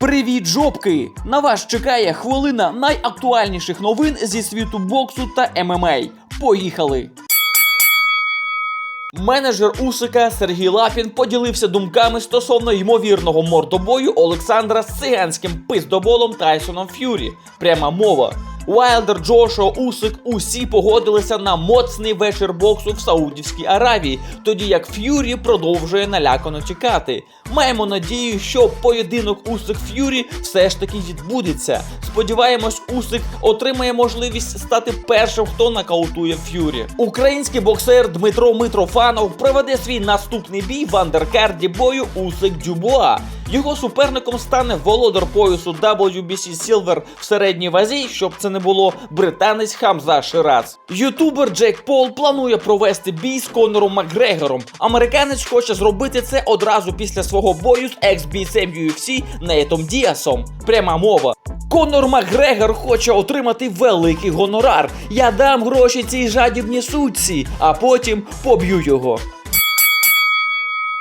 Привіт, жопки! На вас чекає хвилина найактуальніших новин зі світу боксу та ММА. Поїхали! Менеджер Усика Сергій Лапін поділився думками стосовно ймовірного мордобою Олександра з циганським пиздоболом Тайсоном Ф'юрі. Пряма мова. Уайлдер, Джошуа, Усик усі погодилися на моцний вечір боксу в Саудівській Аравії, тоді як Ф'юрі продовжує налякано тікати. Маємо надію, що поєдинок Усик Ф'юрі все ж таки відбудеться. Сподіваємось, Усик отримає можливість стати першим, хто нокаутує Ф'юрі. Український боксер Дмитро Митрофанов проведе свій наступний бій в андеркарді бою Усик Дюбуа. Його суперником стане володар поясу WBC Silver в середній вазі, щоб це не було британець Хамза Шираз. Ютубер Джек Пол планує провести бій з Конором Макгрегором. Американець хоче зробити це одразу після свого бою з екс-бійцем UFC Нейтом Діасом. Пряма мова. Конор Макгрегор хоче отримати великий гонорар. Я дам гроші цій жадібній сутці, а потім поб'ю його.